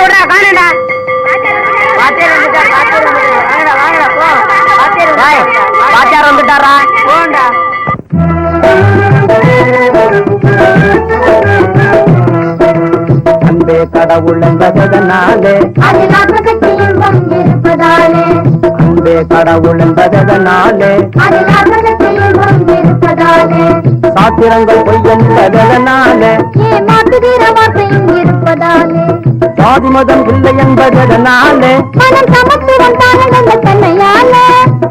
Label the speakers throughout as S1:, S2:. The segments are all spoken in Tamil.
S1: விடுறா காணுடா. வாத்தியார் வந்துட்டார் வாத்தியார் வாங்கடா வாங்கடா போ. வாத்தியார் வாத்தியார் வந்துட்டாரா போண்டா
S2: அன்பே கடவுள் என்பதனாலே அன்பே கடவுள் என்பதனாலே சாத்திரங்கள் பொய் என்பதனாலே
S3: வார்த்தையும் இருப்பதாலே.
S2: சாதி மதம் இல்லை என்பதனாலே
S3: மனம் சமத்துவம் தானந்த தன்மையாலே?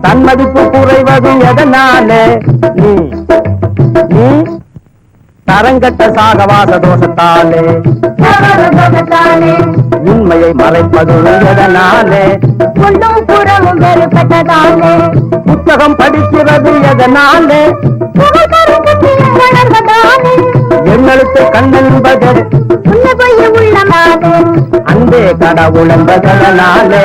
S2: தன் மதிப்பு குறைவதும் எதனாலே? நீ தரங்கட்ட சாகவாச தோஷத்தாலே உண்மையை மறைப்பதும் எதனாலே
S3: உள்ளும் புறமும் வெறுப்பட்டதாலே
S2: புத்தகம் படிக்கிறது எதனாலே. எண்ணெழுத்து கண்ணென்பது.
S3: உள்ள பொய்ய உள்ளமாலே
S2: அன்பே கடவுள் என்பதனாலே.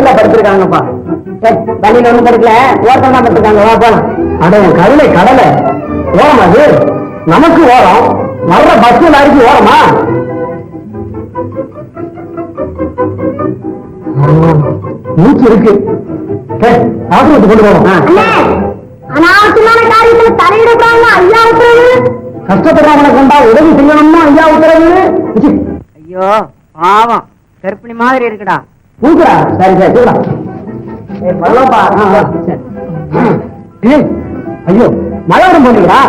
S1: வழியில படுத்திருக்காங்கப்பா ஏய், வழியில ஒண்ணும் படுக்கல. ஓட்டம் தான் படுத்திருக்காங்க வா போலாம்.
S2: அட என் கருணை கடலை. ஓரம் அது நமக்கு ஓரம். வர்ற பஸ் லாரிக்கு ஓரமா? மூச்சு இருக்கு. ஏய், ஆசிரியத்துக்கு கொண்டு
S3: அண்ணே அனாவசியமான காரியத்துல ஐயா உத்தரவு.
S2: கஷ்டப்படுறவங்களை கொண்டா உதவி செய்யணும்னா ஐயா உத்தரவு.
S1: ஐயோ பாவம். கற்பிணி மாதிரி இருக்குடா.
S2: தூக்குடா சரி சரி தூக்குடா
S1: ஏய், பரவாயில்லப்பா.
S2: சரி. ஐயோ மழை வரும் போனீங்களா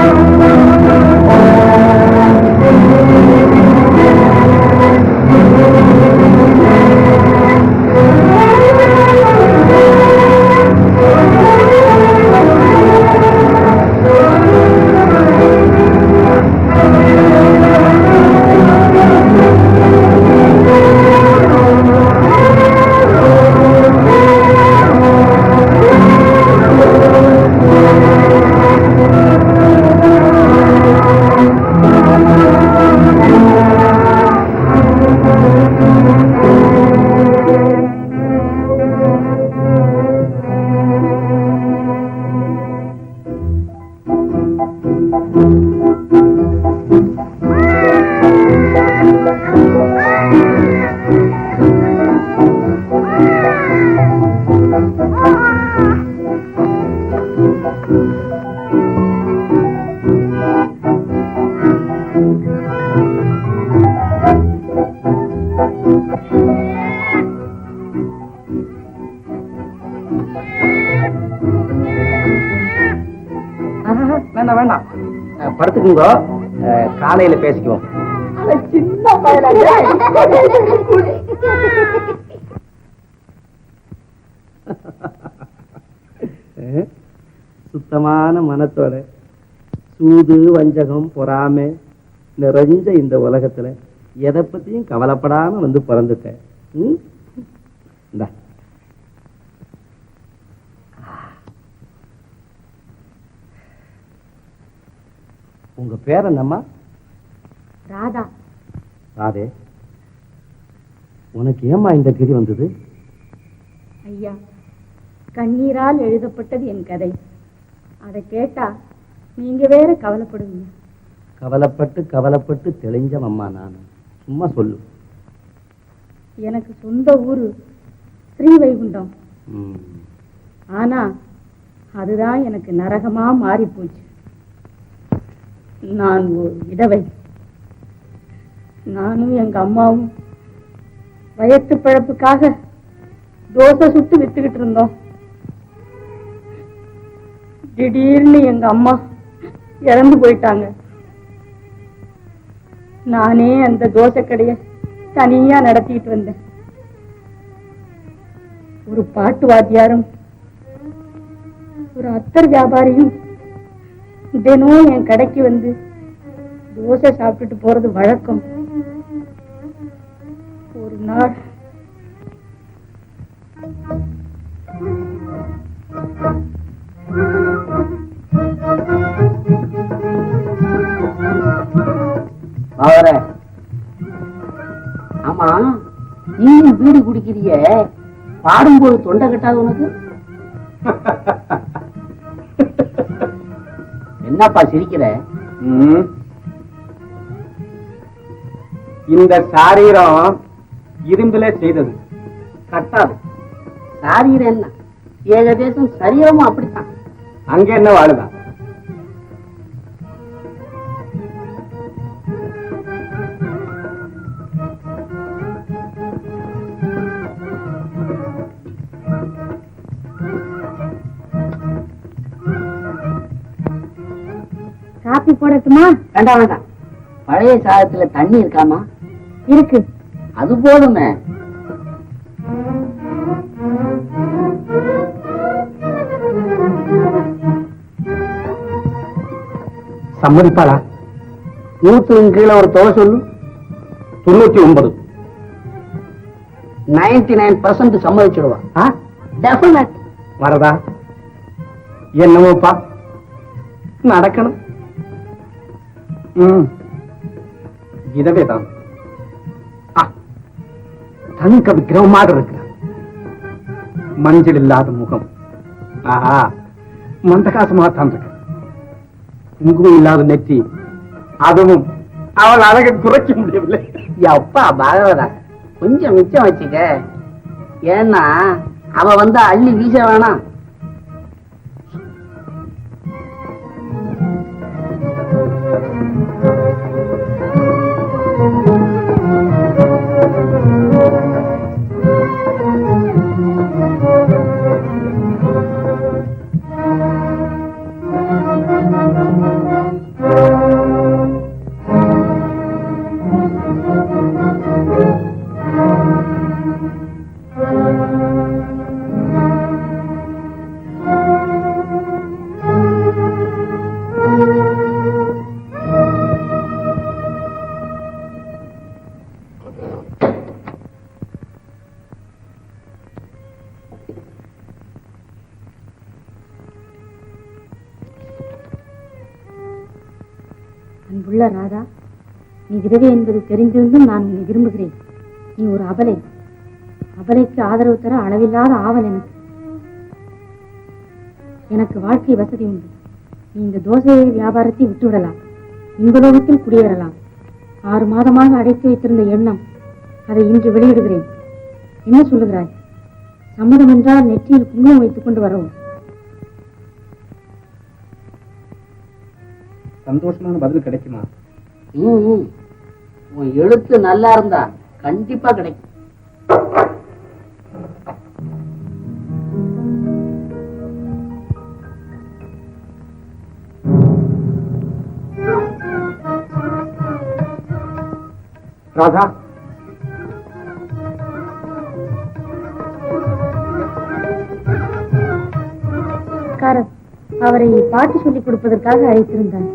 S2: வேண்டாம் காலையில பேசிக்குவோம். சுத்தமான மனத்தோட சூது வஞ்சகம் பொறாமை நிறைஞ்ச இந்த உலகத்துல எதை பத்தியும் கவலைப்படாம வந்து பிறந்துட்டேன்.
S4: உங்க பேர் என்னம்மா?
S5: ராதா.
S4: ராதே உனக்கு ஏம்மா இந்த கிரி வந்தது?
S5: ஐயா கண்ணீரால் எழுதப்பட்டது என் கதை. அதை கேட்டா நீங்க வேற கவலைப்படுவீங்க.
S4: கவலைப்பட்டு கவலைப்பட்டு தெளிஞ்சவம்மா நான். சும்மா சொல்லு.
S5: எனக்கு சொந்த ஊரு ஸ்ரீவைகுண்டம். ஆனா அதுதான் எனக்கு நரகமா மாறி போச்சு நான் ஒரு விதவை. நானும் எங்க அம்மாவும் வயத்து பழப்புக்காக தோசை சுட்டு வித்துக்கிட்டு இருந்தோம். திடீர்னு எங்க அம்மா இறந்து போயிட்டாங்க. நானே அந்த தோசை கடைய தனியா நடத்திட்டு வந்தேன். ஒரு பாட்டு வாத்தியாரும் ஒரு அத்தர் வியாபாரியும் தினம் என் கடைக்கு வந்து தோசை சாப்பிட்டுட்டு போறது வழக்கம்.
S6: அவரே ஆமா நீயும் பீடி குடிக்கிறிய பாடும்போது தொண்டை கட்டாது உனக்கு? என்னப்பா சிரிக்கிற?
S4: ம். இந்த சாரீரம் இரும்புல செய்தது. கட்டாது.
S6: சாரீரம் என்ன? ஏகதேசம் சரீரமும் அப்படித்தான்.
S4: அங்க என்ன வாழுதான்
S5: காப்பி போடட்டுமா?
S6: வேண்டாம் வேண்டாம். பழைய சாதத்துல தண்ணி இருக்காமா?
S5: இருக்கு.
S6: அது போதுமே.
S4: சம்மதிப்பாளா?
S6: நூத்துக்கு கீழே ஒரு தொகை சொல்லு.
S4: தொண்ணூத்தி ஒன்பது.
S6: நைன்டி நைன் பர்சன்ட் சம்மதிச்சிடுவா? டெஃபினட்
S4: வரதா? என்னமோப்பா நடக்கணும். ம். இதவே தான் தங்க விக்கிரம இருக்கிறார். மஞ்சள் இல்லாத முகம். ஆஹா மந்தகாசமாக தான் இருக்கு. குங்குமம் இல்லாத நெற்றி. அதுவும் அவள் அழகை குறைக்க முடியவில்லை.
S6: அப்பா பாகவதா. கொஞ்சம் மிச்சம் வச்சுக்க. ஏன்னா அவ வந்தா அள்ளி வீச வேணாம்.
S5: விதவை என்பது தெரிந்திருந்தும் நான் உன்னை விரும்புகிறேன். நீ ஒரு அபலை அபலைக்கு ஆதரவு தர அளவில்லாத ஆவல் எனக்கு. எனக்கு வாழ்க்கை வசதி உண்டு. நீ இந்த தோசை வியாபாரத்தை விட்டுவிடலாம். இன்பலோகத்தில் குடியேறலாம். ஆறு மாதமாக அடைத்து வைத்திருந்த எண்ணம் அதை இன்று வெளியிடுகிறேன். என்ன சொல்லுகிறாய்? சம்மதம் என்றால் நெற்றியில் குங்குமம் வைத்துக் கொண்டு வரவும்.
S4: சந்தோஷமான பதில் கிடைக்குமா.
S6: உன் எழுத்து நல்லா இருந்தா கண்டிப்பா கிடைக்கும்.
S4: ராதா.
S5: காரர் அவரை பாட்டு சொல்லிக் கொடுப்பதற்காக அழைத்திருந்தார்.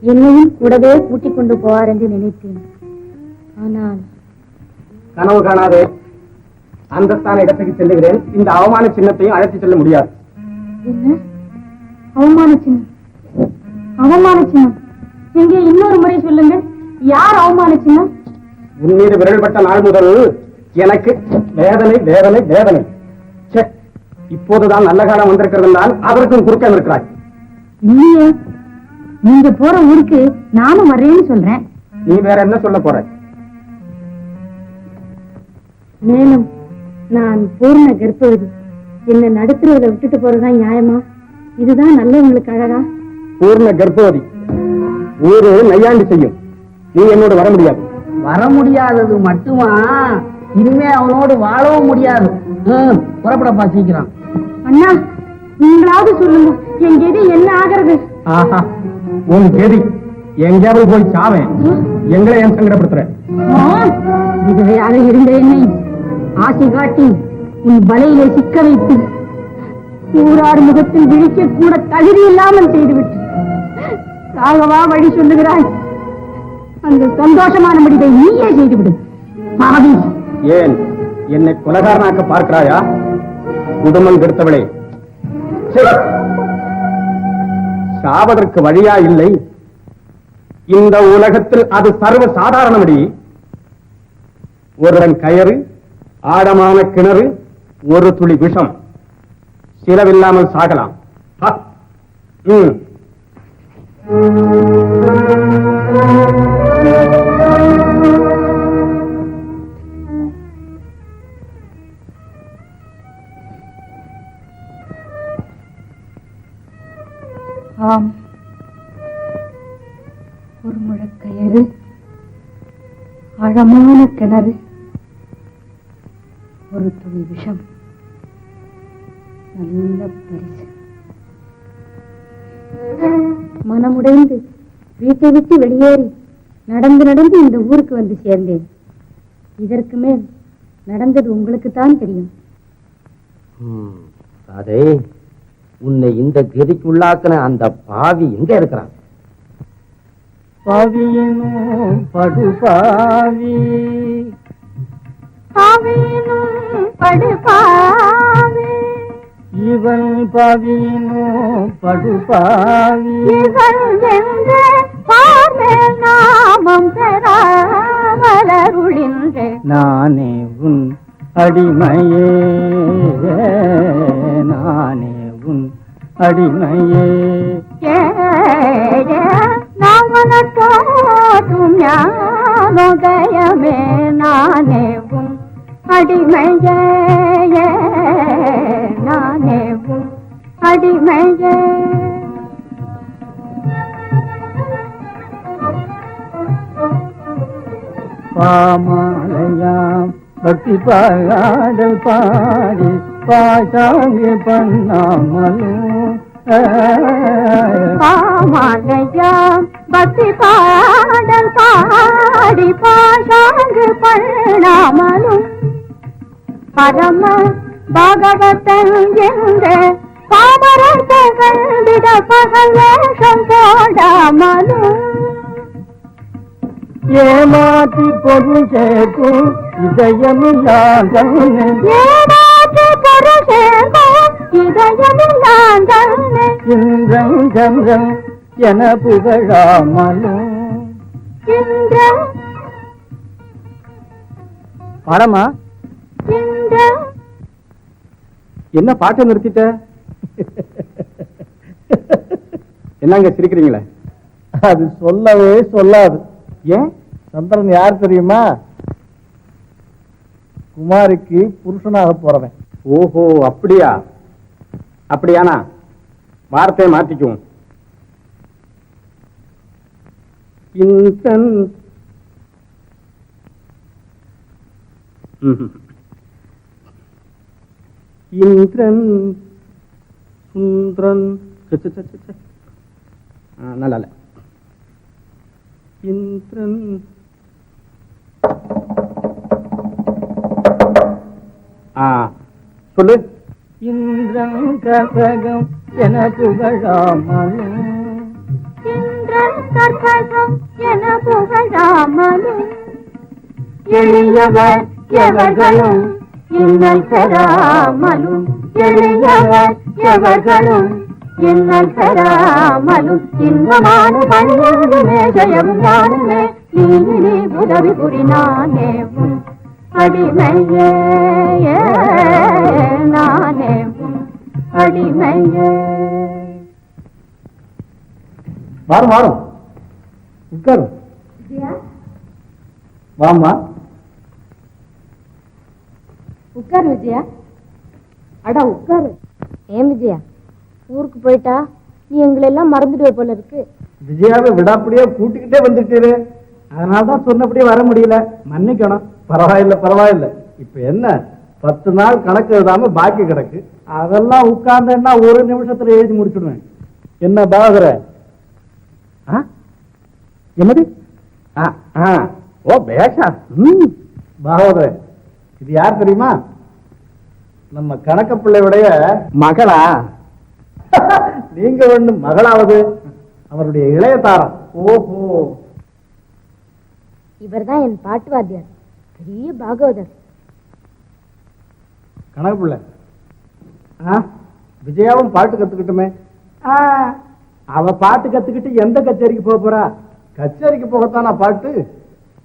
S5: என்னையும் கூடவே கூட்டிக் கொண்டு போவார் என்று நினைத்தேன்.
S4: கனவு காணாதே. அந்தஸ்தான இடத்துக்கு செல்லுகிறேன். இந்த அவமான சின்னத்தையும் அழைத்து செல்ல முடியாது.
S5: அவமான சின்னம்? அவமான சின்னம்?
S7: எங்கே இன்னொரு முறை சொல்லுங்க யார் அவமானிச்சுன்னா
S4: உன் மீது விரல் பட்ட நாள் முதல் எனக்கு வேதனை வேதனை வேதனை. இப்போதுதான் நல்ல காலம் வந்திருக்கிறதுனால் அதற்கும் குறுக்க இருக்கிறாய்.
S7: இல்லையே. நீங்க போற ஊருக்கு நானும் வர்றேன்னு சொல்றேன்.
S4: நீ வேற என்ன சொல்ல போற?
S7: மேலும் நான் பூர்ண கர்ப்பவதி. என்ன நடுத்துறதுல விட்டுட்டு போறதுதான் நியாயமா? இதுதான் நல்லவங்களுக்கு அழகா?
S4: பூர்ண கர்ப்பவதி. ஊரு நையாண்டி செய்யும். நீ என்னோட வர முடியாது.
S8: வர முடியாதது மட்டுமா? இனிமே அவனோடு வாழவும் முடியாது. புறப்படப்பா சீக்கிரம்.
S7: அண்ணா நீங்களாவது சொல்லுங்க என் கெதி என்ன ஆகிறது?
S4: ஆஹா உன் கெதி. எங்கேயாவது போய் சாவேன். எங்களை ஏன் சங்கடப்படுத்துற?
S7: விதவையாக இருந்த என்னை ஆசை காட்டி உன் வலையிலே சிக்க வைத்து ஊரார் முகத்தில் விழிக்க கூட தகுதி இல்லாமல் செய்துவிட்டு. ராகவா வழி சொல்லுகிறாய். அந்த சந்தோஷமான முடிவை நீயே செய்துவிடு. பாவி.
S4: ஏன் என்னை கொலகாரனாக்க பார்க்கிறாயா? குடும்பம் கெடுத்தவளே. சாவதற்கு வழியா இல்லை. இந்த உலகத்தில் அது சர்வ சாதாரணமடி. ஒருவன் கயறு ஆழமான கிணறு ஒரு துளி விஷம். சிலவில்லாமல் சாகலாம்.
S7: ஆம். ஒரு முழக்கயறு ஆழமான கிணறு. விஷம். நல்ல பரிசு. மனமுடைந்து வீட்டை விட்டு வெளியேறி நடந்து நடந்து இந்த ஊருக்கு வந்து சேர்ந்தேன். இதற்கு மேல் நடந்தது உங்களுக்கு தான் தெரியும்
S8: அதே உன்னை இந்த கதிக்குள்ளாக்கின அந்த பாவி எங்க இருக்கிறான். பாவியனும் படுபாவி. இவன் பாவியனும் படுபாவி. நானே உன் அடிமையே. நானே உன் அடிமையே.
S7: ஞானோதயமே. நானே உன் அடிமையே நானே உன் அடிமையே.
S8: பாமாலையாம் பக்தி பாடல் பாடி பாசாங்கு பண்ணாமலும்
S7: பாமாலயம் பக்தி பாடல் பாடி பாஷாங்கு பண்ணாமலும். பரம பாகவதன் என்ற பாமரர்கள் விட பகல் வேஷம் போடாமலும்
S8: ஏமாற்றி பொருள் சேர்க்கும் இதயமில்லாதவனே.
S7: ஏமாற்று பொருஷேமோ இதயமில்லாந்தனே
S8: இந்திரன் சந்திரன் என புகழாமலும் பரமா
S4: என்ன பாட்டை நிறுத்திட்ட? என்னங்க சிரிக்கிறீங்களே?
S8: அது சொல்லவே சொல்லாது.
S4: ஏன்?
S8: சந்திரன் யார் தெரியுமா? குமாரிக்கு புருஷனாக போறவன்.
S4: ஓஹோ அப்படியா? அப்படியானா? வார்த்தையை மாற்றிக்குவோம். இந்தன் ம்ஹும். இந்திரன் சுந்திரன். நல்லா இல்ல இந்திரன். ஆ சொல்லு.
S8: இந்திரன் கசகம் என புகழாமலும்
S7: இந்திரன் கற்பகம் என புகழாமலும் எளியவர் எவர்களும் இன்னல் பெறாமலும் எளியவர் எவர்களும். இன்னல் பெறாமலும் இன்பமான பணியுமே ஜெயம் நானுமே நீ நீ உதவி புரிநானே உன் அடிமையே நானே உன் அடிமையே.
S9: வாரும் வாரும். உட்காரு. வாம்மா.
S7: உட்காரு விஜயா. அடா உட்காரு. ஏன் விஜயா? ஊருக்கு போயிட்டா? நீ எங்களை எல்லாம் மறந்துடுவ போல இருக்கு.
S9: விஜயாவை விடாப்படியே கூட்டிக்கிட்டே வந்துட்டீரு. அதனால தான் சொன்னபடியே வர முடியல. மன்னிக்கணும். பரவாயில்ல பரவாயில்ல. இப்ப என்ன? பத்து நாள் கணக்கு எழுதாம பாக்கி கிடக்கு. அதெல்லாம் உட்கார்ந்தேன்னா ஒரு நிமிஷத்துல எழுதி முடிச்சிடுவேன். என்ன பாகுற என்னது? ஆ, ஆ. ஓ பேஷா. ம். இது யார் தெரியுமா? நம்ம கணக்க பிள்ளையுடைய மகளா. நீங்க ஒண்ணு மகளாவது. அவருடைய இளைய தாரம். ஓஹோ.
S7: இவர்தான் என் பாட்டு வாத்தியார் பெரிய பாகவதர்.
S9: கணக்கு பிள்ளை விஜயாவும் பாட்டு கத்துக்கிட்டுமே. அவ பாட்டு கத்துக்கிட்டு எந்த கச்சேரிக்கு போக போறா? கச்சேரிக்கு போகத்தானா பாட்டு?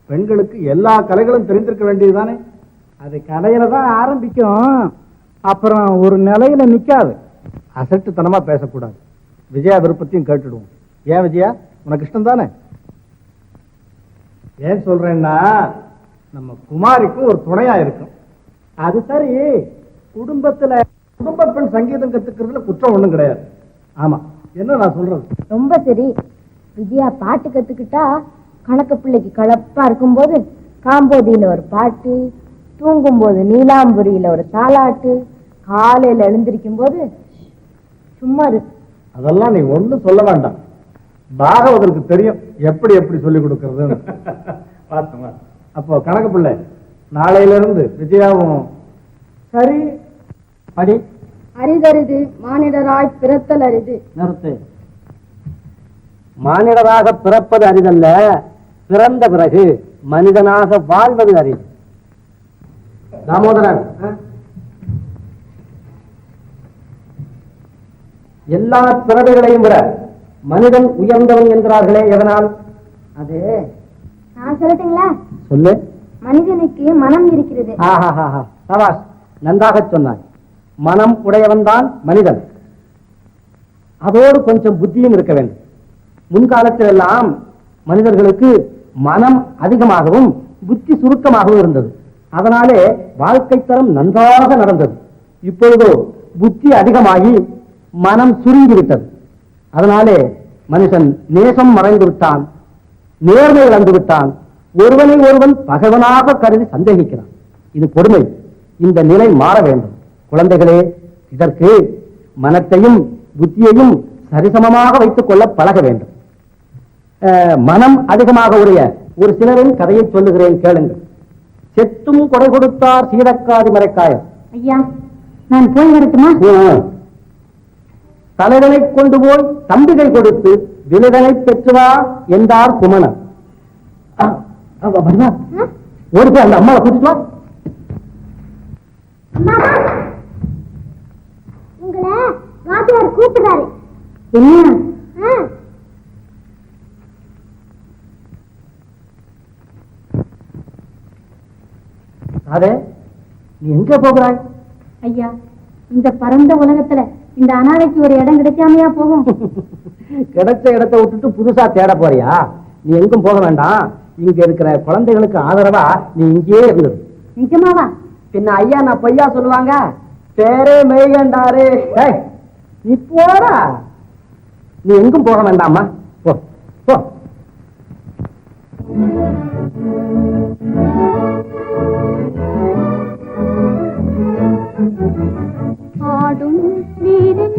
S9: பெண்களுக்கு எல்லா கலைகளும் தெரிந்திருக்க வேண்டியதுதானே? அது கலையில தான் ஆரம்பிக்கும். அப்புறம் ஒரு நிலையில நிக்காது. அசட்டுத்தனமா பேசக்கூடாது. விஜயா விருப்பத்தையும் கேட்டுடுவோம். ஏன் விஜயா? உனக்கு இஷ்டம் தானே ஏன் சொல்றேன்னா நம்ம குமாரிக்கும் ஒரு துணையா இருக்கும். அது சரி. குடும்பத்துல குடும்ப பெண் சங்கீதம் கத்துக்கிறதுல குற்றம் ஒண்ணும் கிடையாது. ஆமா. என்ன நான் சொல்றது?
S7: ரொம்ப சரி. விஜயா பாட்டு கத்துக்கிட்டா கணக்கு பிள்ளைக்கு கலப்பா இருக்கும்போது காம்போதியில ஒரு பாட்டு தூங்கும்போது நீலாம்புரியில ஒரு தாலாட்டு காலையில எழுந்திருக்கும் போது சும்மா இரு.
S9: அதெல்லாம் நீ ஒண்ணும் சொல்ல வேண்டாம். பாகவதற்கு தெரியும் எப்படி எப்படி சொல்லி கொடுக்கறதுன்னு. அப்போ கணக்கு பிள்ளை நாளையில இருந்து விஜயாவும் சரி படி.
S7: அரிதரிது மானிடராய் பிறத்தல் அரிது
S2: நிறுத்து. மானிடராக பிறப்பது அரிதல்ல பிறந்த பிறகு மனிதனாக வாழ்வது அரிது. தாமோதரன் எல்லா பிறவைகளையும் விட மனிதன் உயர்ந்தவன் என்கிறார்களே எதனால்? அது
S7: நான் சொல்லட்டுங்களா?
S2: சொல்லு.
S7: மனிதனுக்கு மனம் இருக்கிறது.
S2: சபாஷ் நன்றாக சொன்னாய். மனம் உடையவன்தான் மனிதன். அதோடு கொஞ்சம் புத்தியும் இருக்க வேண்டும். முன்காலத்தில் எல்லாம் மனிதர்களுக்கு மனம் அதிகமாகவும் புத்தி சுருக்கமாகவும் இருந்தது. அதனாலே வாழ்க்கை தரம் நன்றாக நடந்தது. இப்பொழுதோ புத்தி அதிகமாகி மனம் சுருங்கிவிட்டது. அதனாலே மனுஷன் நேசம் மறைந்து விட்டான் நேர்மை இழந்து விட்டான் ஒருவனை ஒருவன் பகைவனாக கருதி சந்தேகிக்கிறான். இது கொடுமை. இந்த நிலை மாற வேண்டும். குழந்தைகளே இதற்கு மனத்தையும் புத்தியையும் சரிசமமாக வைத்துக் கொள்ள பழக வேண்டும். மனம் அதிகமாக உடைய ஒரு சிலரின் கதையை சொல்லுகிறேன் கேளுங்கள். செத்தும் கொடை கொடுத்தார் சீதக்காதி மறைக்காயர்
S7: ஐயா நான் போய் வரட்டுமா.
S2: தலைவனை கொண்டு போய் தம்பிகை கொடுத்து விழுதனை பெற்றுவா என்றார் குமணன்? ஓடி போய் அந்த அம்மாவை கூட்டிட்டு வா.
S7: உங்களை வாத்தியார் கூப்பிடுறாரு. என்ன?
S2: அதே நீ எங்க போகிறாய்?
S7: ஐயா இந்த பரந்த உலகத்துல இந்த அனாதைக்கு ஒரு இடம் கிடைக்காமையா போகும்?
S2: கிடைச்ச இடத்தை விட்டுட்டு புதுசா தேட போறியா? நீ எங்கும் போக வேண்டாம். இங்க இருக்கிற குழந்தைகளுக்கு ஆதரவா நீ இங்கேயே இருந்தது
S7: நிஜமாவா?
S2: பின்ன ஐயா நான் பொய்யா சொல்லுவாங்க? பேரே மெய்கண்டாரு. நீ போடா. நீ எங்கும் போக வேண்டாமா போ போ.
S7: ஆடும் நீரின்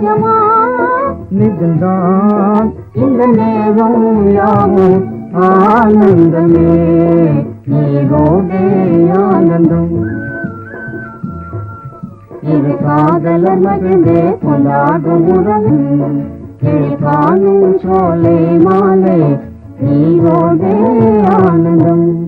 S7: நிஜமா
S10: நிஜம்தான் இந்த நேரம் யாவும் ஆனந்தமே நீரோடே ஆனந்தம்.
S7: இது காதல மகிழ்ந்தே கொண்டாடும் உறவு. கிளி சோலை மாலை நீரோடே ஆனந்தம்.